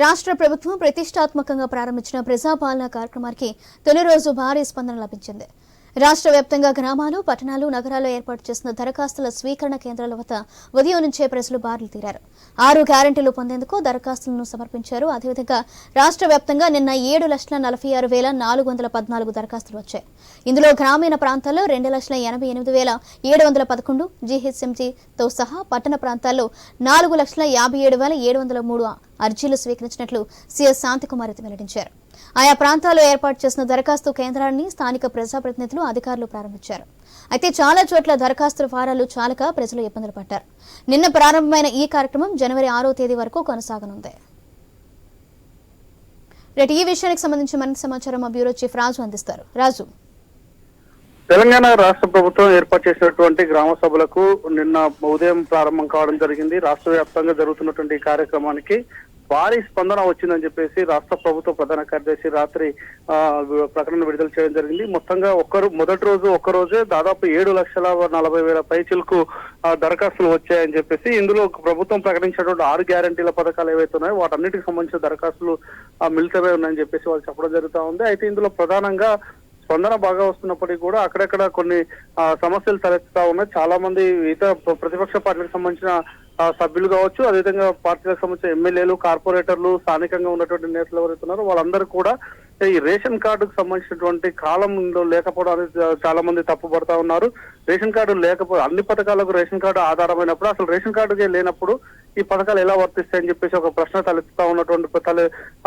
రాష్ట్ర ప్రభుత్వం ప్రతిష్టాత్మకంగా ప్రారంభించిన ప్రజాపాలన కార్యక్రమానికి తొలి రోజు భారీ స్పందన లభించింది. రాష్ట్ర వ్యాప్తంగా గ్రామాలు పట్టణాలు నగరాల్లో ఏర్పాటు చేసిన దరఖాస్తుల స్వీకరణ కేంద్రాల వద్ద ఉదయం నుంచే ప్రజలు బారులు తీరారు. ఆరు గ్యారంటీలు పొందేందుకు దరఖాస్తులను సమర్పించారు. అదేవిధంగా రాష్ట్ర వ్యాప్తంగా నిన్న ఏడు లక్షల నలభై ఆరు వేల నాలుగు వందల పద్నాలుగు దరఖాస్తులు వచ్చాయి. ఇందులో గ్రామీణ ప్రాంతాల్లో రెండు లక్షల ఎనభై ఎనిమిది వేల ఏడు వందల పదకొండు జీహెచ్ఎంసీతో సహా పట్టణ ప్రాంతాల్లో నాలుగు లక్షల యాభై ఏడు వేల ఏడు వందల మూడు అర్జీలు స్వీకరించినట్లు సీఎస్ శాంతికుమార్ వెల్లడించారు. ఆయా ప్రాంతాల్లో ఏర్పాటు చేసిన దరఖాస్తు కేంద్రాన్ని స్థానిక ప్రజాప్రతినిధులు అధికారులు ప్రారంభించారు. అయితే చాలా చోట్ల దరఖాస్తు ఫారాలు చాలక ప్రజలు ఇబ్బందులు పడ్డారు. నిన్న ప్రారంభమైన ఈ కార్యక్రమం జనవరి ఆరో తేదీ వరకు కొనసాగనుంది. రేటు ఈ విషయానికి సంబంధించి మరింత సమాచారం మా బ్యూరో చీఫ్ రాజు అందిస్తారు. రాజు. తెలంగాణ రాష్ట్ర ప్రభుత్వం ఏర్పాటు చేసినటువంటి గ్రామ సభలకు నిన్న ఉదయం ప్రారంభం కావడం జరిగింది. రాష్ట్ర వ్యాప్తంగా జరుగుతున్నటువంటి కార్యక్రమానికి భారీ స్పందన వచ్చిందని చెప్పేసి రాష్ట్ర ప్రభుత్వ ప్రధాన కార్యదర్శి రాత్రి ప్రకటన విడుదల చేయడం జరిగింది. మొత్తంగా ఒక్కరు మొదటి రోజు ఒక్క రోజే దాదాపు ఏడు లక్షల నలభై వేల పైచిలకు దరఖాస్తులు వచ్చాయని చెప్పేసి ఇందులో ప్రభుత్వం ప్రకటించినటువంటి ఆరు గ్యారంటీల పథకాలు ఏవైతే ఉన్నాయో వాటన్నిటికి సంబంధించిన దరఖాస్తులు ఆ, ఉన్నాయని చెప్పేసి వాళ్ళు చెప్పడం జరుగుతా ఉంది. అయితే ఇందులో ప్రధానంగా స్పందన బాగా వస్తున్నప్పటికీ కూడా అక్కడక్కడ కొన్ని సమస్యలు తలెత్తుతా ఉన్నాయి. చాలా మంది ఇతర ప్ర- ప్రతిపక్ష పార్టీలకు సంబంధించిన సభ్యులు కావచ్చు అదేవిధంగా పార్టీలకు సంబంధించిన ఎమ్మెల్యేలు కార్పొరేటర్లు స్థానికంగా ఉన్నటువంటి నేతలు ఎవరైతే ఉన్నారో వాళ్ళందరూ కూడా ఈ రేషన్ కార్డుకు సంబంధించినటువంటి కాలంలో లేకపోవడం అనేది చాలా మంది తప్పుపడతా ఉన్నారు. రేషన్ కార్డు లేకపోతే అన్ని పథకాలకు రేషన్ కార్డు ఆధారమైనప్పుడు అసలు రేషన్ కార్డుకే లేనప్పుడు ఈ పథకాలు ఎలా వర్తిస్తాయని చెప్పేసి ఒక ప్రశ్న తలెత్తుతా ఉన్నటువంటి తల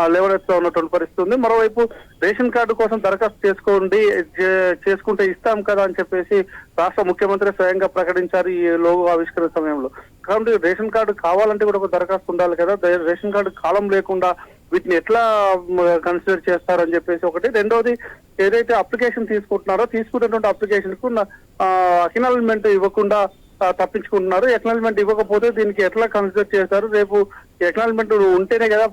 లేవనెత్తుతా ఉన్నటువంటి పరిస్థితి ఉంది. మరోవైపు రేషన్ కార్డు కోసం దరఖాస్తు చేసుకోండి చే- చేసుకుంటే ఇస్తాం కదా అని చెప్పేసి రాష్ట్ర ముఖ్యమంత్రి స్వయంగా ప్రకటించారు ఈ లోగో ఆవిష్కరణ సమయంలో. కాబట్టి రేషన్ కార్డు కావాలంటే కూడా ఒక దరఖాస్తు ఉండాలి కదా. రేషన్ కార్డు కాలం లేకుండా వీటిని ఎట్లా కన్సిడర్ చేస్తారని చెప్పేసి ఒకటి. రెండవది ఏదైతే అప్లికేషన్ తీసుకుంటున్నారో తీసుకున్నటువంటి అప్లికేషన్కు అక్నాలజ్మెంట్ ఇవ్వకుండా తప్పించుకుంటున్నారు. ఎక్నాలజ్మెంట్ ఇవ్వకపోతే దీనికి ఎట్లా కన్సిడర్ చేస్తారు? రేపు ఎక్నాలజ్మెంట్ ఉంటేనే కదా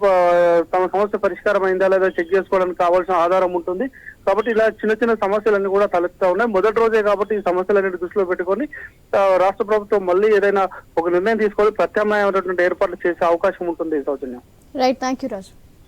తమ సమస్య పరిష్కారం అయిందా లేదా చెక్ చేసుకోవడానికి కావాల్సిన ఆధారం ఉంటుంది. కాబట్టి ఇలా చిన్న చిన్న సమస్యలన్నీ కూడా తలెత్తా ఉన్నాయి. మొదటి రోజే కాబట్టి ఈ సమస్యలన్నిటి దృష్టిలో పెట్టుకొని రాష్ట్ర ప్రభుత్వం మళ్ళీ ఏదైనా ఒక నిర్ణయం తీసుకొని ప్రత్యామ్నాయమైనటువంటి ఏర్పాట్లు చేసే అవకాశం ఉంటుంది ఈ సౌజన్యం. Right thank you Raju